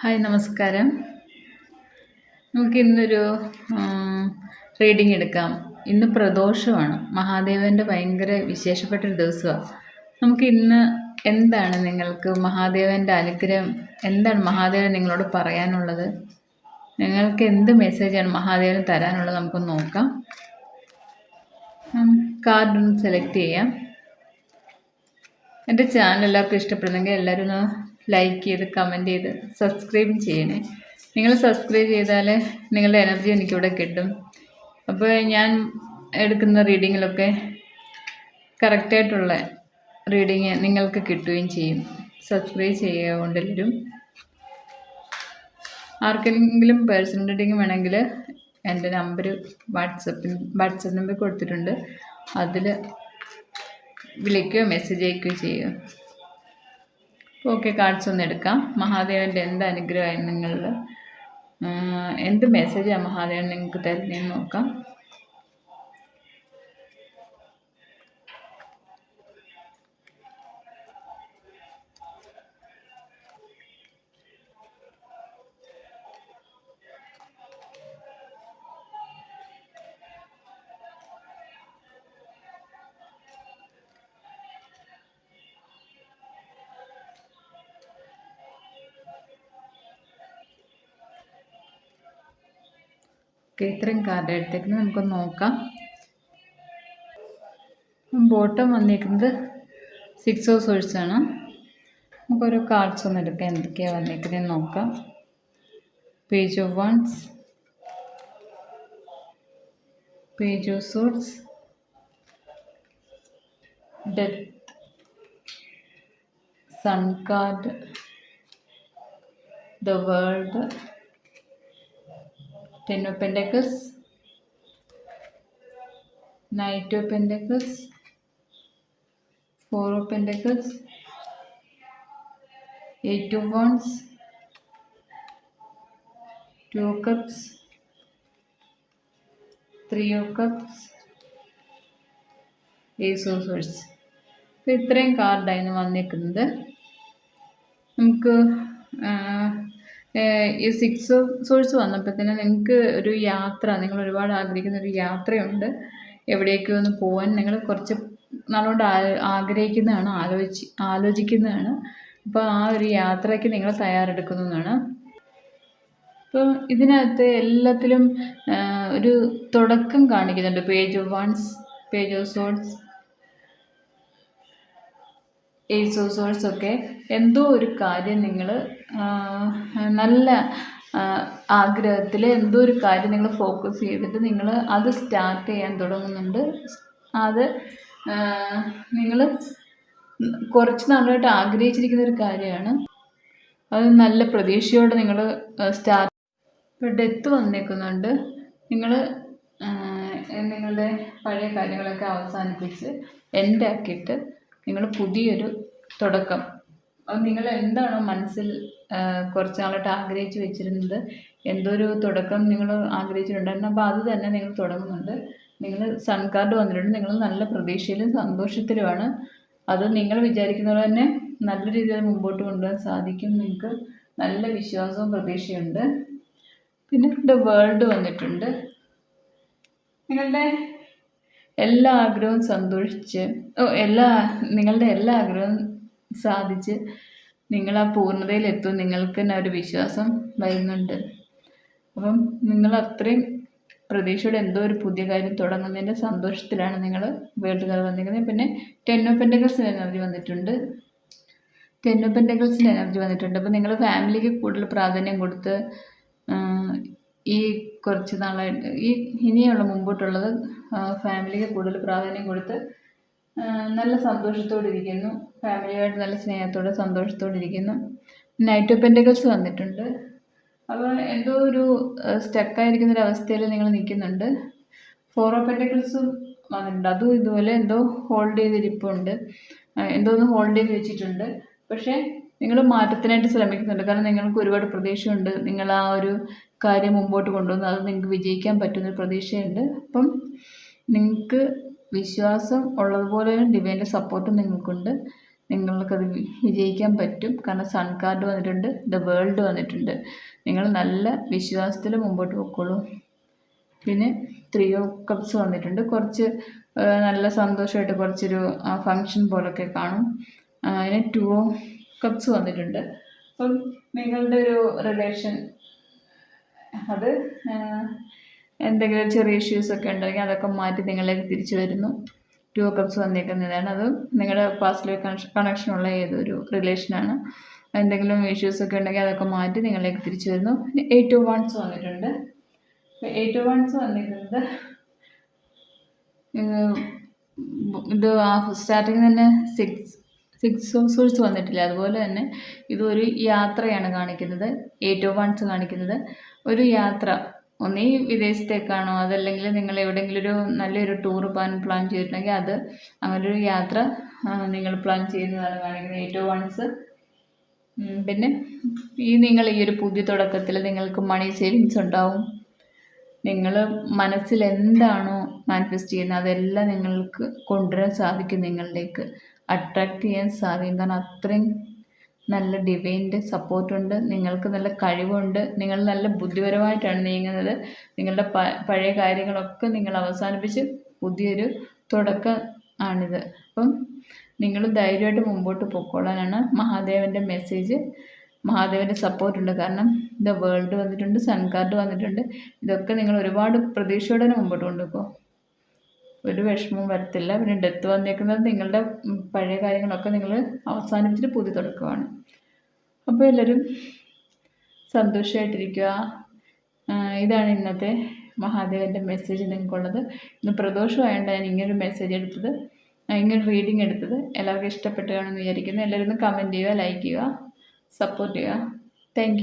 Hi നമസ്കാരം. നമുക്ക് ഇന്നൊരു റീഡിംഗ് എടുക്കാം. ഇന്ന് പ്രദോഷമാണ്. മഹാദേവന്റെ ഭയങ്കര വിശേഷപ്പെട്ട ഒരു ദിവസമാണ് നമുക്ക് ഇന്ന് എന്താണ് നിങ്ങൾക്ക് മഹാദേവന്റെ അനുഗ്രഹം? എന്താണ് മഹാദേവൻ നിങ്ങളോട് പറയാനുള്ളത്? നിങ്ങൾക്ക് എന്ത് മെസ്സേജാണ് മഹാദേവൻ തരാനുള്ളത് നമുക്ക് നോക്കാം. കാർഡ് ഒന്ന് സെലക്ട് ചെയ്യാം. എന്റെ ചാനൽ എല്ലാവർക്കും ഇഷ്ടപ്പെടുന്നെങ്കിൽ എല്ലാവരും ഒന്ന് ലൈക്ക് ചെയ്ത് കമന്റ് ചെയ്ത് സബ്സ്ക്രൈബ് ചെയ്യണേ. നിങ്ങൾ സബ്സ്ക്രൈബ് ചെയ്താൽ നിങ്ങളുടെ എനർജി എനിക്കിവിടെ കിട്ടും. അപ്പോൾ ഞാൻ എടുക്കുന്ന റീഡിങ്ങിലൊക്കെ കറക്റ്റായിട്ടുള്ള റീഡിങ് നിങ്ങൾക്ക് കിട്ടുകയും ചെയ്യും. സബ്സ്ക്രൈബ് ചെയ്യുക കൊണ്ടെല്ലാവരും ആർക്കെങ്കിലും പേഴ്സണൽ റീഡിങ് വേണമെങ്കിൽ എന്റെ നമ്പർ വാട്സപ്പിൽ വാട്സപ്പ് നമ്പർ കൊടുത്തിട്ടുണ്ട്. അതിൽ വിളിക്കുകയോ മെസ്സേജ് അയക്കുകയോ ചെയ്യുക. ഓക്കെ കാർഡ്സ് ഒന്ന് എടുക്കാം. മഹാദേവന്റെ എന്ത് അനുഗ്രഹമായി നിങ്ങളിൽ എന്ത് മെസ്സേജാണ് മഹാദേവൻ നിങ്ങൾക്ക് തരുന്നതെന്ന് നോക്കാം. ഇത്രയും കാർഡ് എടുത്തേക്കുന്നത് നമുക്കൊന്ന് നോക്കാം. ബോട്ടം വന്നിരിക്കുന്നത് സിക്സ് ഓഫ് സോഴ്സ് ആണ്. നമുക്കൊരു കാർഡ്സ് ഒന്ന് എടുക്കാം എന്തൊക്കെയാണ് വന്നിരിക്കുന്നത് നോക്കാം. Page of wands page of swords death sun card the world Ten of Pentacles, Knight of Pentacles, Four of Pentacles, Eight of Wands, Two of Cups, Three of Cups, Ace of Swords. അപ്പോൾ ഇത്രയും കാർഡായിരുന്നു വന്നിരിക്കുന്നത് നമുക്ക് ഈ six source വന്നപ്പോഴത്തേന് നിങ്ങൾക്ക് ഒരു യാത്ര നിങ്ങൾ ഒരുപാട് ആഗ്രഹിക്കുന്ന ഒരു യാത്രയുണ്ട്. എവിടേക്കോ ഒന്ന് പോകാൻ നിങ്ങൾ കുറച്ച് നാളുകൊണ്ട് ആഗ്രഹിക്കുന്നതാണ് ആലോചി ആലോചിക്കുന്നതാണ്. അപ്പോൾ ആ ഒരു യാത്രയ്ക്ക് നിങ്ങൾ തയ്യാറെടുക്കുന്നതാണ്. അപ്പോൾ ഇതിനകത്ത് എല്ലാത്തിലും ഒരു തുടക്കം കാണിക്കുന്നുണ്ട്. Page of wands page of swords ace of swords ഒക്കെ എന്തോ ഒരു കാര്യം നിങ്ങൾ നല്ല ആഗ്രഹത്തിൽ എന്തോ ഒരു കാര്യം നിങ്ങൾ ഫോക്കസ് ചെയ്തിട്ട് നിങ്ങൾ അത് സ്റ്റാർട്ട് ചെയ്യാൻ തുടങ്ങുന്നുണ്ട്. അത് നിങ്ങൾ കുറച്ച് നാളായിട്ട് ആഗ്രഹിച്ചിരിക്കുന്ന ഒരു കാര്യമാണ്. അത് നല്ല പ്രതീക്ഷയോടെ നിങ്ങൾ സ്റ്റാർട്ട് ഇപ്പോൾ ഡെത്ത് വന്നേക്കുന്നുണ്ട്. നിങ്ങൾ നിങ്ങളുടെ പഴയ കാര്യങ്ങളൊക്കെ അവസാനിപ്പിച്ച് എന്റെ ആക്കിയിട്ട് നിങ്ങൾ പുതിയൊരു തുടക്കം. അത് നിങ്ങൾ എന്താണോ മനസ്സിൽ കുറച്ച് നാളായിട്ട് ആഗ്രഹിച്ച് വെച്ചിരുന്നത് എന്തൊരു തുടക്കം നിങ്ങൾ ആഗ്രഹിച്ചിട്ടുണ്ടായിരുന്നു. അപ്പോൾ അത് തന്നെ നിങ്ങൾ തുടങ്ങുന്നുണ്ട്. നിങ്ങൾ സൺ കാർഡ് വന്നിട്ടുണ്ട്. നിങ്ങൾ നല്ല പ്രതീക്ഷയിലും സന്തോഷത്തിലുമാണ്. അത് നിങ്ങൾ വിചാരിക്കുന്നത് തന്നെ നല്ല രീതിയിൽ മുമ്പോട്ട് കൊണ്ടുപോകാൻ സാധിക്കും നിങ്ങൾക്ക് നല്ല വിശ്വാസവും പ്രതീക്ഷയുണ്ട്. പിന്നെ വേൾഡ് വന്നിട്ടുണ്ട്. നിങ്ങളുടെ എല്ലാ ആഗ്രഹവും സന്തോഷിച്ച് ഓ എല്ലാ നിങ്ങളുടെ എല്ലാ ആഗ്രഹവും സാധിച്ച് നിങ്ങൾ ആ പൂർണതയിലെത്തും. നിങ്ങൾക്ക് തന്നെ ഒരു വിശ്വാസം വരുന്നുണ്ട്. അപ്പം നിങ്ങൾ അത്രയും പ്രതീക്ഷയോടെ എന്തോ ഒരു പുതിയ കാര്യം തുടങ്ങുന്നതിന്റെ സന്തോഷത്തിലാണ് നിങ്ങൾ വേൾഡ് കാർ വന്നിരിക്കുന്നത്. പിന്നെ ടെൻ ഓഫ് പെന്റക്കിൾസിന്റെ എനർജി വന്നിട്ടുണ്ട്. ടെൻ ഓഫ് പെന്റക്കിൾസിന്റെ എനർജി വന്നിട്ടുണ്ട്. അപ്പോൾ നിങ്ങൾ ഫാമിലിക്ക് കൂടുതൽ പ്രാധാന്യം കൊടുത്ത് ഈ കുറച്ച് നാളായിട്ട് ഈ ഇനിയുള്ള മുമ്പോട്ടുള്ളത് ഫാമിലിക്ക് കൂടുതൽ പ്രാധാന്യം കൊടുത്ത് നല്ല സന്തോഷത്തോടെ ഇരിക്കുന്നു ഫാമിലിയായിട്ട് നല്ല സ്നേഹത്തോടെ സന്തോഷത്തോടെ ഇരിക്കുന്നു നൈറ്റ് ഓഫ് വന്നിട്ടുണ്ട്. അപ്പോൾ എന്തോ ഒരു സ്റ്റക്കായിരിക്കുന്ന ഒരു അവസ്ഥയിൽ നിങ്ങൾ നിൽക്കുന്നുണ്ട്. ഫോർ ഓഫ് പെന്റക്കിൾസും വന്നിട്ടുണ്ട്. അതും ഇതുപോലെ എന്തോ ഹോൾഡ് ചെയ്തിരിപ്പുണ്ട്. എന്തോ ഒന്ന് ഹോൾഡ് ചെയ്ത് വെച്ചിട്ടുണ്ട്. പക്ഷേ നിങ്ങൾ മാറ്റത്തിനായിട്ട് ശ്രമിക്കുന്നുണ്ട്. കാരണം നിങ്ങൾക്ക് ഒരുപാട് പ്രതീക്ഷയുണ്ട്. നിങ്ങൾ ആ ഒരു കാര്യം മുമ്പോട്ട് കൊണ്ടുവന്ന് അത് നിങ്ങൾക്ക് വിജയിക്കാൻ പറ്റുന്ന പ്രതീക്ഷയുണ്ട്. അപ്പം നിങ്ങൾക്ക് വിശ്വാസം ഉള്ളതുപോലെ ഡിവൈന്റെ സപ്പോർട്ടും നിങ്ങൾക്കുണ്ട്. നിങ്ങൾക്കത് വിജയിക്കാൻ പറ്റും. കാരണം സൺ കാർഡ് വന്നിട്ടുണ്ട് ദ വേൾഡ് വന്നിട്ടുണ്ട്. നിങ്ങൾ നല്ല വിശ്വാസത്തിൽ മുമ്പോട്ട് പൊക്കോളൂ. പിന്നെ ത്രീ ഓഫ് കപ്സ് വന്നിട്ടുണ്ട്. കുറച്ച് നല്ല സന്തോഷമായിട്ട് കുറച്ചൊരു ഫങ്ഷൻ പോലൊക്കെ കാണും. അതിന് ടു ഓഫ് കപ്സ് വന്നിട്ടുണ്ട്. അപ്പം നിങ്ങളുടെ ഒരു റിലേഷൻ അത് എന്തെങ്കിലും ചെറിയ ഇഷ്യൂസ് ഒക്കെ ഉണ്ടെങ്കിൽ അതൊക്കെ മാറ്റി നിങ്ങളിലേക്ക് തിരിച്ചു വരുന്നു. ടു കപ്സ് വന്നേക്കുന്നതാണ് അത് നിങ്ങളുടെ പാസ്റ്റിലെ കണക്ഷൻ ഉള്ള ഏതൊരു റിലേഷനാണ് എന്തെങ്കിലും ഇഷ്യൂസ് ഒക്കെ ഉണ്ടെങ്കിൽ അതൊക്കെ മാറ്റി നിങ്ങളിലേക്ക് തിരിച്ചു വരുന്നു. പിന്നെ എയ്റ്റ് ടു വൺസ് വന്നിട്ടുണ്ട്. എയ്റ്റ് ടു വൺസ് വന്നിരിക്കുന്നത് ഇത് സ്റ്റാർട്ടിങ് തന്നെ സിക്സ് സിക്സ് ഓഫ് സോഴ്സ് വന്നിട്ടില്ല? അതുപോലെ തന്നെ ഇതൊരു യാത്രയാണ് കാണിക്കുന്നത്. ഏറ്റവും വൺസ് കാണിക്കുന്നത്. ഒരു യാത്ര. ഒന്നീ വിദേശത്തേക്കാണോ? അതല്ലെങ്കിൽ നിങ്ങൾ എവിടെയെങ്കിലും ഒരു നല്ലൊരു ടൂർ പോകാൻ പ്ലാൻ ചെയ്തിട്ടുണ്ടെങ്കിൽ അത് അങ്ങനെ ഒരു യാത്ര നിങ്ങൾ പ്ലാൻ ചെയ്യുന്നതാണ് കാണിക്കുന്നത്. ഏറ്റവും വൺസ് പിന്നെ ഈ നിങ്ങൾ ഈ ഒരു പുതിയ തുടക്കത്തിൽ നിങ്ങൾക്ക് മണി സേവിങ്സ് ഉണ്ടാവും. നിങ്ങൾ മനസ്സിൽ എന്താണോ മാനിഫെസ്റ്റ് ചെയ്യുന്നത് അതെല്ലാം നിങ്ങൾക്ക് കൊണ്ടുവരാൻ സാധിക്കും നിങ്ങളിലേക്ക്. അട്രാക്റ്റ് ചെയ്യാൻ സാധിക്കും. കാരണം അത്രയും നല്ല ഡിവൈന്റെ സപ്പോർട്ടുണ്ട് നിങ്ങൾക്ക് നല്ല കഴിവുണ്ട്. നിങ്ങൾ നല്ല ബുദ്ധിപരമായിട്ടാണ് നീങ്ങുന്നത്. നിങ്ങളുടെ പഴയ കാര്യങ്ങളൊക്കെ നിങ്ങൾ അവസാനിപ്പിച്ച് പുതിയൊരു തുടക്കം ആണിത് അപ്പം നിങ്ങൾ ധൈര്യമായിട്ട് മുമ്പോട്ട് പൊക്കോളാനാണ് മഹാദേവന്റെ മെസ്സേജ് മഹാദേവന്റെ സപ്പോർട്ടുണ്ട് കാരണം ദ വേൾഡ് വന്നിട്ടുണ്ട് സൺകാർഡ് വന്നിട്ടുണ്ട്. ഇതൊക്കെ നിങ്ങൾ ഒരുപാട് പ്രതീക്ഷയോടെ മുമ്പോട്ട് കൊണ്ടുപോകും ഒരു വിഷമവും വരത്തില്ല. പിന്നെ ഡെത്ത് വന്നേക്കുന്നത് നിങ്ങളുടെ പഴയ കാര്യങ്ങളൊക്കെ നിങ്ങൾ അവസാനിപ്പിച്ചിട്ട് പുതിയ തുടക്കമാണ്. അപ്പോൾ എല്ലാവരും സന്തോഷമായിട്ടിരിക്കുക ഇതാണ് ഇന്നത്തെ മഹാദേവന്റെ മെസ്സേജ് നിങ്ങൾക്കുള്ളത്. ഇന്ന് പ്രദോഷമായതുകൊണ്ട് ഞാൻ ഇങ്ങനൊരു മെസ്സേജ് എടുത്തത്. ഇങ്ങനൊരു ഇങ്ങനെ റീഡിങ് എടുത്തത്. എല്ലാവർക്കും ഇഷ്ടപ്പെട്ടു കാണുമെന്ന് വിചാരിക്കുന്നു. എല്ലാവരും ഒന്ന് കമന്റ് ചെയ്യുക ലൈക്ക് ചെയ്യുക സപ്പോർട്ട് ചെയ്യുക. താങ്ക്